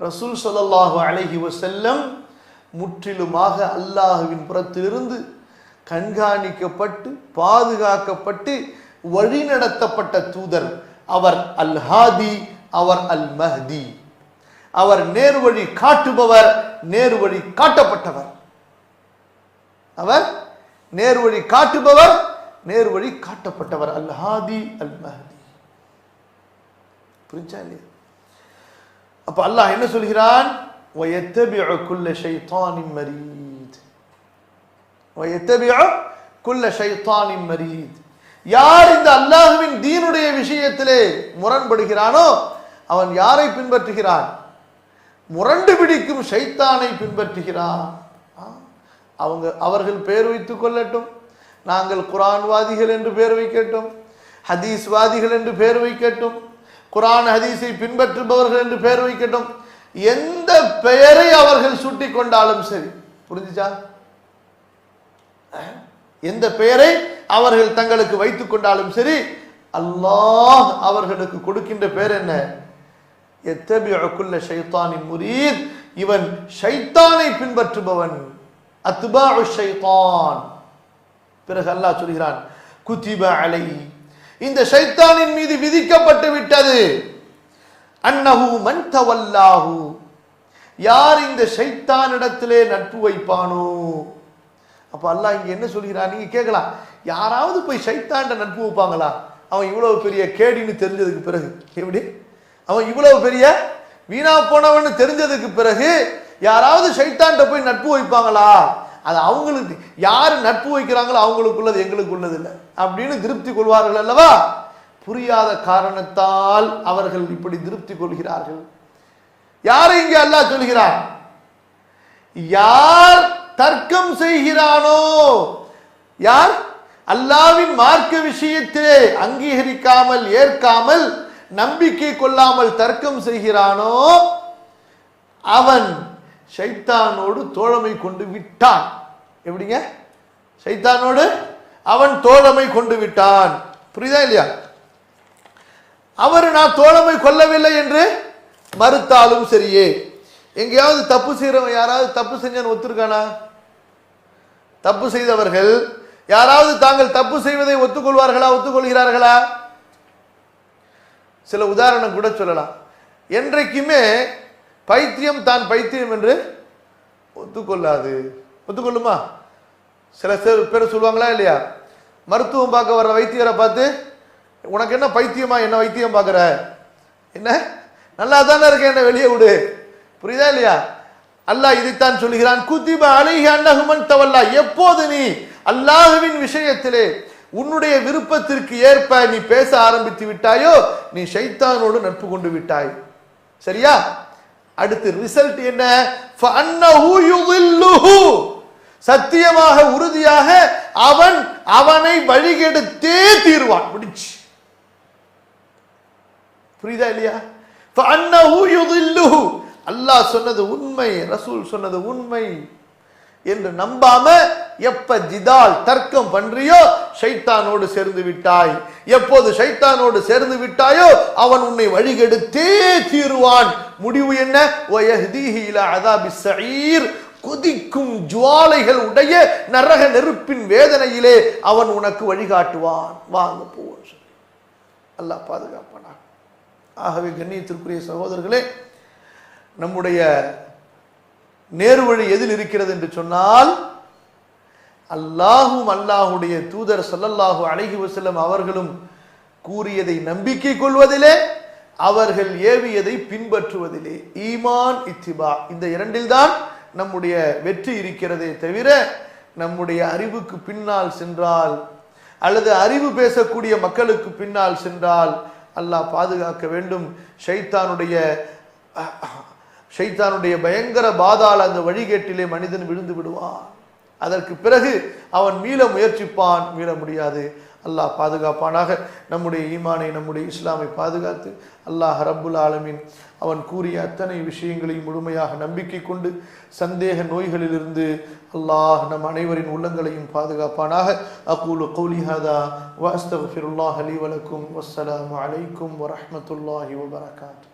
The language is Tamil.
ரசூல் சொல்லல்லாஹு அலைஹி வசல்லம் முற்றிலுமாக அல்லாஹுவின் புறத்திலிருந்து கண்காணிக்கப்பட்டு பாதுகாக்கப்பட்டு வழிநடத்தப்பட்ட தூதர் அவர் அல் ஹாதி அவர் அல் மஹ்தி அவர் நேர்வழி காட்டுபவர் நேர்வழி காட்டப்பட்டவர். அவர் நேர்வழி காட்டுபவர் நேர்வழி காட்டப்பட்டவர். அல் ஹாதி அல் மஹதி புரிஞ்சா இல்லையா? அப்ப அல்லாஹ் என்ன சொல்கிறான் وَيَتَّبِعُ كُلَّ شَيْطَانٍ مَرِيدٍ وَيَتَّبِعُ كُلَّ شَيْطَانٍ مَرِيدٍ யார் இந்த அல்லாஹ்வின் தீனுடைய விஷயத்திலே முரண்படுகிறானோ அவன் யாரை பின்பற்றுகிறான் முரண்டு பிடிக்கும் ஷைத்தானை பின்பற்றுகிறான் ஆ, அவங்க அவர்கள் பேர் வைத்துக் கொள்ளட்டும் நாங்கள் குரான்வாதிகள் என்று பேர் வைக்கட்டும் ஹதீஸ்வாதிகள் என்று பேர் வைக்கட்டும் குரான் ஹதீஸை பின்பற்றுபவர்கள் என்று பெயர் வைக்கட்டும். எந்த பெயரை அவர்கள் சுட்டி கொண்டாலும் சரி புரிஞ்சுச்சா? எந்த பெயரை அவர்கள் தங்களுக்கு வைத்துக் கொண்டாலும் சரி அல்லாஹ் அவர்களுக்கு கொடுக்கின்ற பேர் என்ன? எத்தபியுள்ள ஷைத்தானின் முரீத். இவன் ஷைத்தானை பின்பற்றுபவன். அத்துபா ஷைத்தான். பிறகு அல்லாஹ் சொல்கிறான் குத்திப அலை. இந்த ஷைத்தானின் மீது விதிக்கப்பட்டு விட்டது. அன்னஹு மன் தவல்லாஹு. யார் இந்த சைத்தானிடத்திலே நட்பு வைப்பானோ? அப்ப அல்லாஹ் இங்க என்ன சொல்கிறான்? நீங்க கேட்கலாம். யாராவது போய் ஷைத்தான்ட நட்பு வைப்பாங்களா? அவன் இவ்வளவு பெரிய கேடின்னு தெரிஞ்சதுக்கு பிறகு. எப்படி? அவன் இவ்வளவு பெரிய வீணா போனவன்னு தெரிஞ்சதுக்கு பிறகு யாராவது ஷைத்தான்ட போய் நட்பு வைப்பாங்களா? அது அவங்களுக்கு யார் நட்பு வைக்கிறாங்களோ அவங்களுக்குள்ளது எங்களுக்கு உள்ளது இல்லை. அப்படின்னு திருப்தி கொள்வார்கள் அல்லவா? புரியாத காரணத்தால் அவர்கள் இப்படி திருப்தி கொள்கிறார்கள். யாரை இங்கே அல்லாஹ் சொல்கிறார் யார் தர்க்கம் செய்கிறானோ? யார்? அல்லாவின் மார்க்க விஷயத்திலே அங்கீகரிக்காமல் ஏற்காமல் நம்பிக்கை கொள்ளாமல் தர்க்கம் செய்கிறானோ? அவன் ஷைத்தானோடு தோழமை கொண்டு விட்டான். எப்படிங்க? ஷைத்தானோடு அவன் தோழமை கொண்டு விட்டான். புரியுதா இல்லையா? அவர் நான் தோழமை கொள்ளவில்லை என்று மறுத்தாலும் சரியே. எங்கேயாவது தப்பு செய்கிறவன் யாராவது தப்பு செஞ்சான் ஒத்துருக்கானா? தப்பு செய்தவர்கள் யாராவது தாங்கள் தப்பு செய்வதை ஒத்துக்கொள்வார்களா ஒத்துக்கொள்கிறார்களா? சில உதாரணம் கூட சொல்லலாம். என்றைக்குமே பைத்தியம் தான் பைத்தியம் என்று ஒத்துக்கொள்ளாது. ஒத்துக்கொள்ளுமா? சில பேர் பேர் சொல்லுவாங்களா இல்லையா? மருத்துவம் பார்க்க வர்ற வைத்தியரை பார்த்து உனக்கு என்ன பைத்தியமா? என்ன வைத்தியம் பார்க்குற? என்ன? நல்லா தானே இருக்க என்ன வெளியே விடு. புரியுதா இல்லையா? அல்லாஹ் இதைத்தான் சொல்கிறான் குத்திப அலைஹி அன்னஹுமன் தவல்லா. எப்போது நீ அல்லாஹுவின் விஷயத்திலே உன்னுடைய விருப்பத்திற்கு ஏற்ப நீ பேச ஆரம்பித்து விட்டாயோ நீ ஷைத்தானோடு நட்பு கொண்டு விட்டாய். சரியா? அடுத்து ரிசல்ட் என்ன? சத்தியமாக உறுதியாக அவன் அவனை வழிகெடுத்தே தீர்வான். முடிச்சு புரியுதா இல்லையா? அல்லாஹ் சொன்னது உண்மை ரசூல் சொன்னது உண்மை என்று நம்பாம எப்ப ஜிதால் தர்க்கம் பண்றியோ ஷைத்தானோடு சேர்ந்து விட்டாய். எப்போது ஷைத்தானோடு சேர்ந்து விட்டாயோ அவன் உன்னை வழிகெடுத்தே தீருவான். முடிவு என்ன? வயஹ்தீஹி கொதிக்கும் ஜுவாலைகள் உடைய நரக நெருப்பின் வேதனையிலே அவன் உனக்கு வழிகாட்டுவான். வாங்க போவோம். சொல்லி அல்லாஹ் பாதுகாப்பானா ஆகவே கண்ணியத்திற்குரிய சகோதரர்களே நம்முடைய நேர்வழி எதில் இருக்கிறது என்று சொன்னால் அல்லாஹும் அல்லாஹுடைய தூதர் சல்லல்லாஹு அழகி வஸல்லம் அவர்களும் கூறியதை நம்பிக்கை கொள்வதிலே அவர்கள் ஏவியதை பின்பற்றுவதிலே. ஈமான் இத்திபா. இந்த இரண்டில்தான் நம்முடைய வெற்றி இருக்கிறதே தவிர நம்முடைய அறிவுக்கு பின்னால் சென்றால் அல்லது அறிவு பேசக்கூடிய மக்களுக்கு பின்னால் சென்றால் அல்லாஹ் பாதுகாக்க வேண்டும். ஷைத்தானுடைய ஷைத்தானுடைய பயங்கர பாதால் அந்த வழிகேட்டிலே மனிதன் விழுந்து விடுவான். அதற்கு பிறகு அவன் மீள முயற்சிப்பான் மீள முடியாது. அல்லாஹ் பாதுகாப்பானாக. நம்முடைய ஈமானை நம்முடைய இஸ்லாமை பாதுகாத்து அல்லாஹ் ரப்புல் ஆலமின் அவன் கூறிய அத்தனை விஷயங்களையும் முழுமையாக நம்பிக்கை கொண்டு சந்தேக நோய்களிலிருந்து அல்லாஹ் நம் அனைவரின் உள்ளங்களையும் பாதுகாப்பானாக. அகூலு கௌலிஹாதா ஹதா ஃபிருல்லாஹ் அஸ்தக்ஃபிருல்லாஹ் லி வலக்கும் அலைக்கும் வரமத்துல்லாஹி வபரகாத்து